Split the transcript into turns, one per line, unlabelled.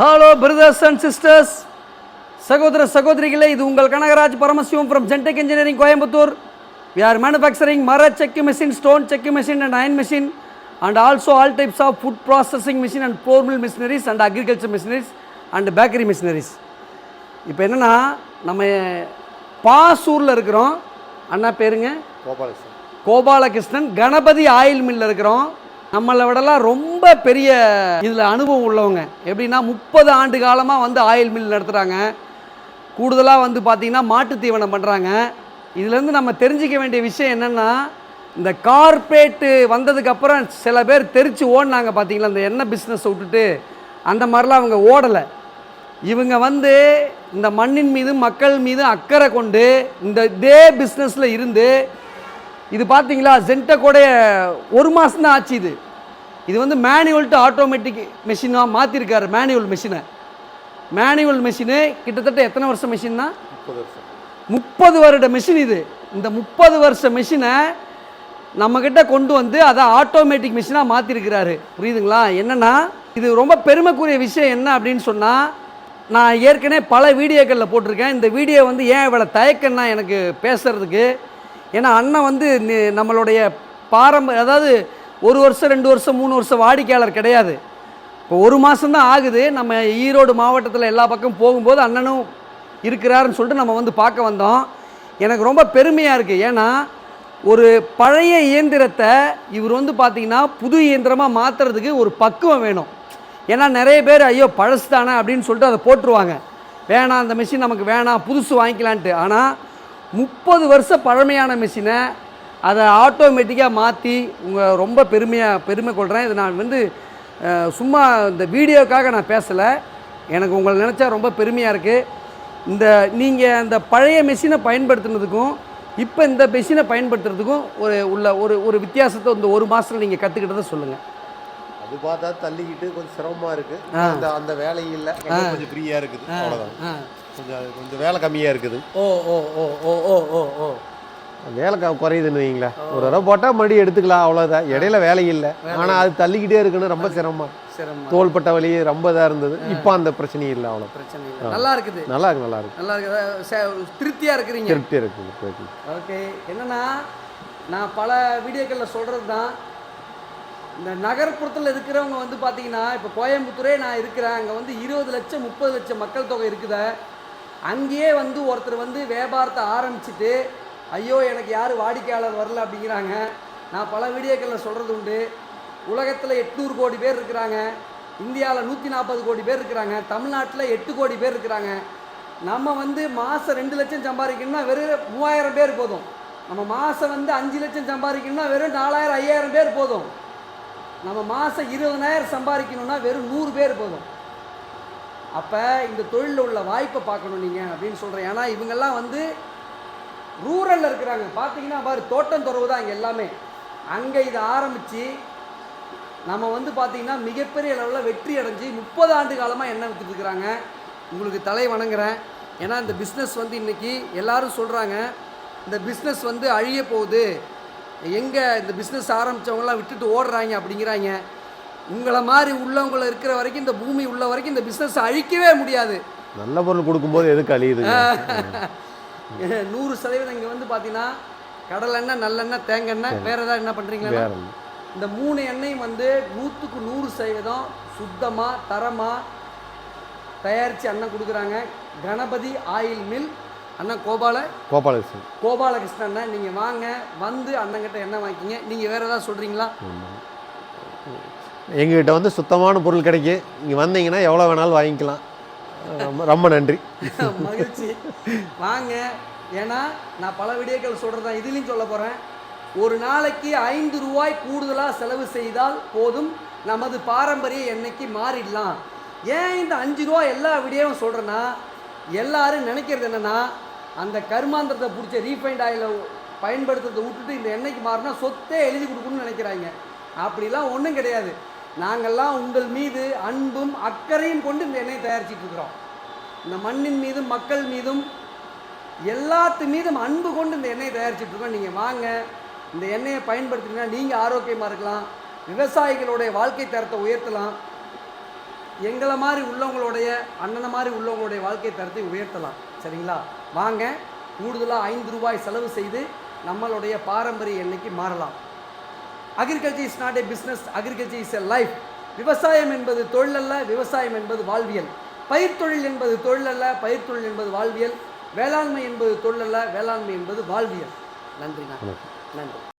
Hello brothers and sisters சகோதர சகோதரிகளே இது உங்கள் Kanagaraj Paramasivam from Gentech engineering Coimbatore we are manufacturing மர செக்கு machine stone cheque machine and iron machine and also all types of food processing machine and bore mill machineries and agriculture machineries and bakery machineries இப்போ என்னென்னா நம்ம பாசூரில் இருக்கிறோம். அண்ணா பேருங்க.
Gopalakrishnan.
Gopalakrishnan. Ganapathi oil மில்ல இருக்கிறோம். நம்மளை விடலாம் ரொம்ப பெரிய இதில் அனுபவம் உள்ளவங்க. எப்படின்னா முப்பது ஆண்டு காலமாக வந்து ஆயில் மில் நடத்துகிறாங்க கூடுதலாக வந்து பார்த்திங்கன்னா மாட்டு தீவனம் பண்ணுறாங்க இதுலேருந்து நம்ம தெரிஞ்சிக்க வேண்டிய விஷயம் என்னென்னா இந்த கார்பரேட்டு வந்ததுக்கப்புறம் சில பேர் தெரித்து ஓடினாங்க பார்த்தீங்களா இந்த எண்ணெய் பிஸ்னஸ் விட்டுட்டு. அந்த மாதிரிலாம் அவங்க ஓடலை. இவங்க வந்து இந்த மண்ணின் மீது மக்கள் மீது அக்கறை கொண்டு இந்த இதே பிஸ்னஸில் இருந்து இது பார்த்தீங்களா ஜென்டக்கோடைய ஒரு மாதம் தான் ஆச்சு இது. இது வந்து மேனுவல் டு ஆட்டோமேட்டிக் மெஷினாக மாற்றிருக்காரு மேனுவல் மெஷினை மேனுவல் மெஷினு கிட்டத்தட்ட எத்தனை வருஷம் மெஷின்னா
முப்பது
வருட மெஷின் இது. இந்த முப்பது வருஷ மெஷினை நம்மக்கிட்ட கொண்டு வந்து அதை ஆட்டோமேட்டிக் மிஷினாக மாற்றிருக்கிறாரு புரியுதுங்களா? என்னென்னா இது ரொம்ப பெருமைக்குரிய விஷயம் என்ன அப்படின்னு சொன்னால் நான் ஏற்கனவே பல வீடியோக்களில் போட்டிருக்கேன். இந்த வீடியோ வந்து ஏன் இவ்வளோ தயக்கம்னா எனக்கு பேசுகிறதுக்கு ஏன்னா அண்ணன் வந்து நம்மளுடைய பாரம்பரிய அதாவது ஒரு வருஷம் ரெண்டு வருஷம் மூணு வருஷம் வாடிக்கையாளர் கிடையாது. இப்போ ஒரு மாதம்தான் ஆகுது. நம்ம ஈரோடு மாவட்டத்தில் எல்லா பக்கம் போகும்போது அண்ணனும் இருக்கிறாருன்னு சொல்லிட்டு நம்ம வந்து பார்க்க வந்தோம். எனக்கு ரொம்ப பெருமையாக இருக்குது ஏன்னா ஒரு பழைய இயந்திரத்தை இவர் வந்து பார்த்திங்கன்னா புது இயந்திரமாக மாற்றுறதுக்கு ஒரு பக்குவம் வேணும். ஏன்னா நிறைய பேர் ஐயோ பழசு தானே அப்படின்னு சொல்லிட்டு அதை போட்டுருவாங்க. வேணாம் அந்த மிஷின் நமக்கு வேணாம் புதுசு வாங்கிக்கலான்ட்டு. ஆனால் முப்பது வருஷம் பழமையான மிஷினை அதை ஆட்டோமேட்டிக்காக மாற்றி உங்கள் ரொம்ப பெருமையாக பெருமை கொள்கிறேன் இது நான் வந்து சும்மா இந்த வீடியோக்காக நான் பேசலை. எனக்கு உங்களை நினச்சா ரொம்ப பெருமையாக இருக்குது இந்த நீங்கள் அந்த பழைய மெஷினை பயன்படுத்துனதுக்கும் இப்போ இந்த மெஷினை பயன்படுத்துறதுக்கும் ஒரு உள்ள ஒரு ஒரு வித்தியாசத்தை இந்த ஒரு மாதத்தில் நீங்கள் கற்றுக்கிட்டதை சொல்லுங்கள்
அது பார்த்தா தள்ளிக்கிட்டு கொஞ்சம் சிரமமா இருக்கு. அந்த அந்த வேலை இல்லை. கொஞ்சம் ஃப்ரீயா இருக்குது. அவ்வளவுதான். கொஞ்சம் அது கொஞ்சம் வேலை கம்மியா இருக்குது.
ஓ ஓ ஓ ஓ ஓ ஓ ஓ.
வேலை க- குறையுதுன்னு வைங்களேன் ஒரு தடவை போட்டால் மறுபடியும் எடுத்துக்கலாம் அவ்வளோதான் இடையில வேலை இல்லை. ஆனால் அது தள்ளிக்கிட்டே இருக்குன்னு ரொம்ப சிரமமா.
சிரமம்.
தோள்பட்ட வலி ரொம்ப இதாக இருந்தது. இப்போ அந்த பிரச்சனையும் இல்லை அவ்வளோ
பிரச்சனை இல்லை. நல்லா இருக்குது.
நல்லா இருக்கு நல்லா இருக்கு.
நல்லா இருக்குது ச- திருப்தியாக இருக்கிறீங்க?
திருப்தி இருக்குது.
ஓகே. என்னன்னா நான் பல வீடியோக்களில் சொல்கிறது தான் இந்த நகர்ப்புறத்தில் இருக்கிறவங்க வந்து பார்த்தீங்கன்னா இப்போ கோயம்புத்தூரே நான் இருக்கிறேன். அங்கே வந்து இருபது லட்சம் முப்பது லட்சம் மக்கள் தொகை இருக்குதே. அங்கேயே வந்து ஒருத்தர் வந்து வியாபாரத்தை ஆரம்பிச்சிட்டு ஐயோ எனக்கு யார் வாடிக்கையாளர் வரல அப்படிங்கிறாங்க. நான் பல வீடியோக்களில் சொல்கிறது உண்டு. உலகத்தில் எட்நூறு கோடி பேர் இருக்கிறாங்க. இந்தியாவில் நூற்றி நாற்பது கோடி பேர் இருக்கிறாங்க. தமிழ்நாட்டில் எட்டு கோடி பேர் இருக்கிறாங்க. நம்ம வந்து மாதம் ரெண்டு லட்சம் சம்பாதிக்கணும்னா வெறும் மூவாயிரம் பேர் போதும். நம்ம மாதம் வந்து அஞ்சு லட்சம் சம்பாதிக்கணும்னா வெறும் நாலாயிரம் ஐயாயிரம் பேர் போதும். நம்ம மாதம் இருபதனாயிரம் சம்பாதிக்கணும்னா வெறும் நூறு பேர் போதும். அப்போ இந்த தொழிலில் உள்ள வாய்ப்பை பார்க்கணும் நீங்கள் அப்படின்னு சொல்கிறேன் ஏன்னா இவங்கெல்லாம் வந்து ரூரலில் இருக்கிறாங்க. பார்த்தீங்கன்னா பாரு தோட்டம் துறவு தான் இங்கே எல்லாமே. அங்கே இதை ஆரம்பித்து நம்ம வந்து பார்த்திங்கன்னா மிகப்பெரிய அளவில் வெற்றி அடைஞ்சு முப்பது ஆண்டு காலமாக எண்ணெய் விற்றுட்டுருக்குறாங்க உங்களுக்கு தலை வணங்குறேன். ஏன்னா இந்த பிஸ்னஸ் வந்து இன்றைக்கி எல்லோரும் சொல்கிறாங்க இந்த பிஸ்னஸ் வந்து அழிய போகுது. எங்கே இந்த பிஸ்னஸ் ஆரம்பித்தவங்களாம் விட்டுட்டு ஓடுறாங்க அப்படிங்கிறாங்க. உங்களை மாதிரி உள்ளவங்கள இருக்கிற வரைக்கும் இந்த பூமி உள்ள வரைக்கும் இந்த பிஸ்னஸ் அழிக்கவே முடியாது.
நல்ல பொருள் கொடுக்கும்போது எதுக்கு அழியுதுங்க
நூறு சதவீதம் இங்கே வந்து பார்த்தீங்கன்னா கடலெண்ணெய் நல்லெண்ணெய் தேங்காய் வேறு ஏதாவது என்ன பண்ணுறீங்களா. இந்த மூணு எண்ணெயும் வந்து நூற்றுக்கு நூறு சதவீதம் சுத்தமாக தரமாக தயாரித்து அண்ணன் கொடுக்குறாங்க. கணபதி ஆயில் மில் அண்ணன் கோபால
கோபாலகிருஷ்ணன்.
கோபாலகிருஷ்ணன் அண்ணன் நீங்கள் வாங்க வந்து அண்ணங்கிட்ட எண்ணெய் வாங்கிக்கிங்க. நீங்கள் வேறு ஏதாவது சொல்கிறீங்களா
எங்ககிட்ட வந்து சுத்தமான பொருள் கிடைக்கும் இங்கே வந்தீங்கன்னா எவ்வளோ வேணாலும் வாங்கிக்கலாம். ரொம்ப நன்றி.
மகிழ்ச்சி. வாங்க. ஏன்னா நான் பல வீடியோக்கள் சொல்கிறதா இதுலேயும் சொல்ல போகிறேன் ஒரு நாளைக்கு ஐந்து ரூபாய் கூடுதலாக செலவு செய்தால் போதும். நமது பாரம்பரிய எண்ணெய்க்கு மாறிடலாம். ஏன் இந்த அஞ்சு ரூபா எல்லா வீடியோவும் சொல்கிறேன்னா எல்லாரும் நினைக்கிறது என்னென்னா அந்த கருமாந்திரத்தை பிடிச்ச ரீஃபைண்ட் ஆயிலை பயன்படுத்துறதை விட்டுட்டு இந்த எண்ணெய்க்கு மாறினா சொத்தே எழுதி கொடுக்கணும்னு நினைக்கிறாங்க. அப்படிலாம் ஒன்றும் கிடையாது. நாங்கள்லாம் உங்கள் மீது அன்பும் அக்கறையும் கொண்டு இந்த எண்ணெயை தயாரிச்சிட்டு இருக்கிறோம். இந்த மண்ணின் மீதும் மக்கள் மீதும் எல்லாத்து மீதும் அன்பு கொண்டு இந்த எண்ணெயை தயாரிச்சிட்டு இருக்கோம். நீங்கள் வாங்க இந்த எண்ணெயை பயன்படுத்தினா நீங்கள் ஆரோக்கியமாக இருக்கலாம் விவசாயிகளுடைய வாழ்க்கை தரத்தை உயர்த்தலாம் எங்களை மாதிரி உள்ளவங்களுடைய அண்ணனை மாதிரி உள்ளவங்களுடைய வாழ்க்கை தரத்தை உயர்த்தலாம். சரிங்களா? வாங்க கூடுதலாக ஐந்து ரூபாய் செலவு செய்து நம்மளுடைய பாரம்பரிய எண்ணெய்க்கு மாறலாம். Agriculture is not a business agriculture is a life விவசாயம் என்பது தொழில் அல்ல விவசாயம் என்பது வாழ்வியல். பயிர் தொழில் என்பது தொழில் அல்ல பயிர் தொழில் என்பது வாழ்வியல். வேளாண்மை என்பது தொழில் அல்ல வேளாண்மை என்பது வாழ்வியல். நன்றிண்ணா நன்றி.